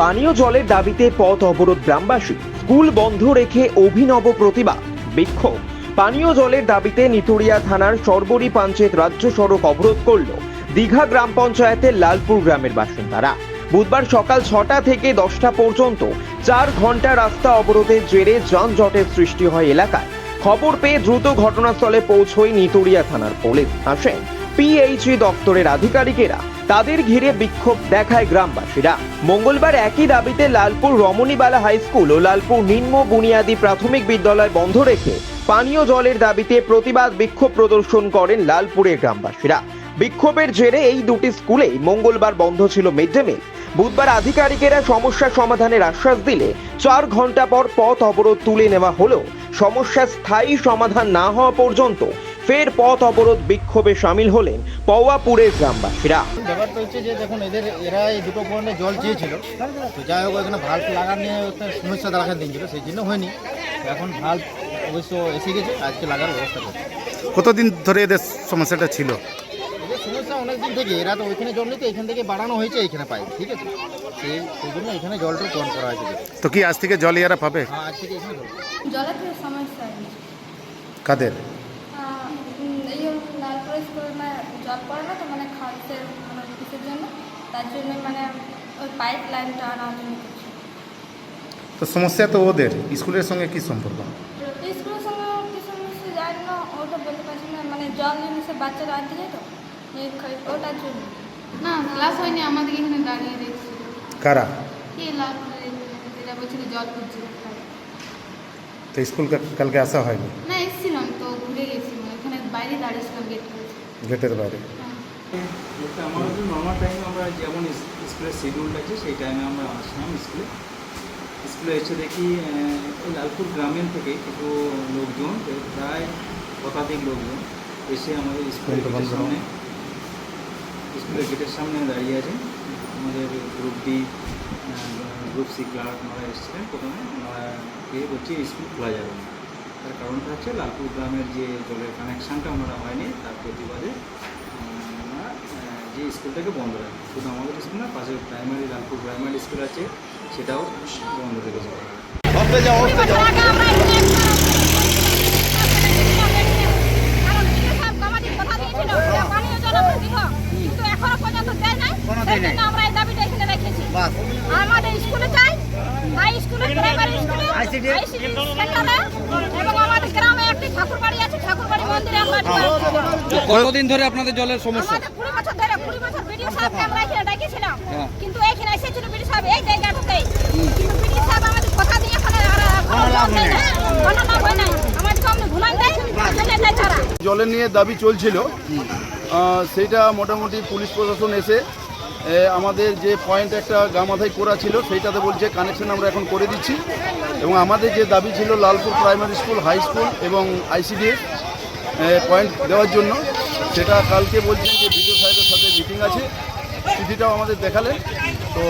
পানীয় জলের দাবিতে পথ অবরোধ গ্রামবাসী। স্কুল বন্ধ রেখে অভিনব প্রতিবাদ। বিক্ষোভ। পানীয় জলের দাবিতে নিতুড়িয়া থানার সরবরি পাঞ্চেত রাজ্য সড়ক অবরোধ করল দীঘা গ্রাম পঞ্চায়েতের লালপুর গ্রামের বাসিন্দারা। বুধবার সকাল ছটা থেকে দশটা পর্যন্ত চার ঘণ্টা রাস্তা অবরোধের জেরে যানজটের সৃষ্টি হয় এলাকায়। খবর পেয়ে দ্রুত ঘটনাস্থলে পৌঁছয় নিতুড়িয়া থানার পুলিশ। আসেন পিএইচই দপ্তরের আধিকারিকেরা তাদের ঘিরে বিক্ষোভ দেখায় গ্রামবাসীরা। মঙ্গলবার একই দাবিতে লালপুর রমণীবালা হাই স্কুল ও লালপুর নিম্ন বুনিয়াদী প্রাথমিক বিদ্যালয় বন্ধ রেখে পানীয় জলের দাবিতে প্রতিবাদ বিক্ষোভ প্রদর্শন করেন লালপুরের গ্রামবাসীরা। বিক্ষোভের জেরে এই দুটি স্কুলেই মঙ্গলবার বন্ধ ছিল মিড ডে মিল বুধবার আধিকারিকেরা সমস্যা সমাধানের আশ্বাস দিলে চার ঘণ্টা পর পথ অবরোধ তুলে নেওয়া হলেও সমস্যা স্থায়ী সমাধান না হওয়া পর্যন্ত ফের পথ অবরোধ বিক্ষোভে সামিল হলেন পওয়াপুরের গ্রামবাসীরা। ব্যাপারটা হচ্ছে যে দেখুন এদের এরা এই দুটো পয়েন্টে জল চেয়েছিল। তো যাই হোক এখানে ভাল্ব লাগার নিয়ে একটা সমস্যা দেখা দিয়েছিল সেই জন্য হয়নি। এখন ভাল্ব অবশ্য এসে গেছে আজকে লাগার ব্যবস্থা করছে। কতদিন ধরে এদের সমস্যাটা ছিল? এদের সমস্যা অনেক দিন থেকে এরা তো ওইখানে জল নিতে এখান থেকে বাড়ানো হয়েছে এখানে পাই ঠিক আছে? সেই সেই জন্য এখানে জলটা কম করা হয়েছে। তো কি আজ থেকে জল ইয়ারা পাবে? হ্যাঁ আজ থেকে এখানে জল। জলের সমস্যা কাদের? স্কুলে মানে জল পড়ে না তো মানে খাদ্যের মানে কিসের জন্য। তার জন্য মানে ওই পাইপ লাইনটা আনার জন্য তো সমস্যা তো ওদের। স্কুলের সঙ্গে কি সম্পর্ক? স্কুলের সঙ্গে কি সমস্যা জানি না ওটা বলতে পারছি না মানে জল নিয়ে জিনিসে বাচ্চারা আনতে যায় তো ওটার জন্য। না ক্লাস হয়নি আমাদের এখানে দাঁড়িয়ে দেখছিল কারা? কি লাভ যেটা বলছিল জল পড়ছিল তো স্কুল কালকে আসা হয়নি? না এসেছিলাম তো ঘুরে গেছিলাম এখানে বাইরে দাঁড়িয়েছিলাম গেট গেটের বাইরে আমাদের নর্মাল টাইমে আমরা যেমন স্কুলের শিডিউলটা আছে, সেই টাইমে আমরা আসলাম স্কুলে স্কুলে এসে দেখি লালপুর গ্রামের থেকে কিছু লোকজন, প্রায় শতাধিক লোকজন এসে আমাদের স্কুলের সামনে স্কুলের গেটের সামনে দাঁড়িয়ে আছেন আমাদের group D group C clerk ওনারা এসেছিলেন। প্রথমে ওনারা গিয়ে বলছে স্কুল খোলা যাবে না। তার কারণটা হচ্ছে লালপুর গ্রামের যে জলের কানেকশানটা ওনারা হয়নি তার প্রতিবাদে ওনারা যে স্কুলটাকে বন্ধ রাখে। শুধু আমাদের স্কুল না পাশে প্রাইমারি লালপুর প্রাইমারি স্কুল আছে সেটাও বন্ধ রেখেছে। আমাদের স্কুলে চাই হাই স্কুলে প্রাইমারি স্কুলে আইসিডি সেন্টারে এবং আমাদের গ্রামে একটি ঠাকুরবাড়ি আছে ঠাকুরবাড়ি মন্দিরে আমরা কতদিন ধরে আপনাদের জলের সমস্যা? আমাদের কুড়ি বছর ধরে কুড়ি বছর বিডিও সাহেবকে আমরা এখানে ডেকেছিলাম। কিন্তু এখানে এসেছিল বিডিও সাহেব এই কিন্তু বিডিও সাহেব আমাদের কথা দিয়ে এখানে আর কোনো লাভ নেই। কোনো লাভ হয় নাই। আমাদের সামনে ঘুমাই দেয় জেনে দেয় তারা। জলের নিয়ে দাবি চলছিল। সেইটা মোটামুটি পুলিশ প্রশাসন এসে আমাদের যে পয়েন্ট একটা গামাথাই করা ছিল, সেইটাতে বলছে কানেকশন আমরা এখন করে দিচ্ছি। এবং আমাদের যে দাবি ছিল Lalpur primary school high school এবং আইসিডিএস পয়েন্ট দেওয়ার জন্য, সেটা কালকে বলছেন যে বিডিও সাহেবের সাথে মিটিং আছে। চিঠিটাও আমাদের দেখালেন। তো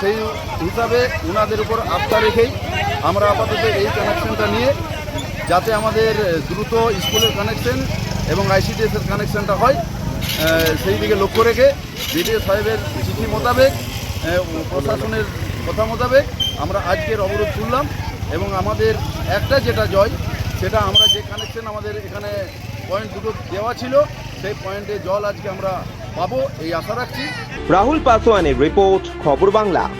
সেই হিসাবে ওনাদের উপর আস্থা রেখেই আমরা আপাতত এই কানেকশনটা নিয়ে যাতে আমাদের দ্রুত স্কুলের কানেকশন এবং আইসিডিএস এর কানেকশনটা হয়। সেই দিকে লক্ষ্য রেখে বিডিও সাহেবের চিঠি মোতাবেক প্রশাসনের কথা মোতাবেক আমরা আজকের অবরোধ তুললাম এবং আমাদের একটা যেটা জয়, সেটা আমরা যে কানেকশন আমাদের এখানে পয়েন্ট দুটো দেওয়া ছিল, সেই পয়েন্টে জল আজকে আমরা পাবো, এই আশা রাখছি। রাহুল পাসোয়ানের রিপোর্ট খবর বাংলা।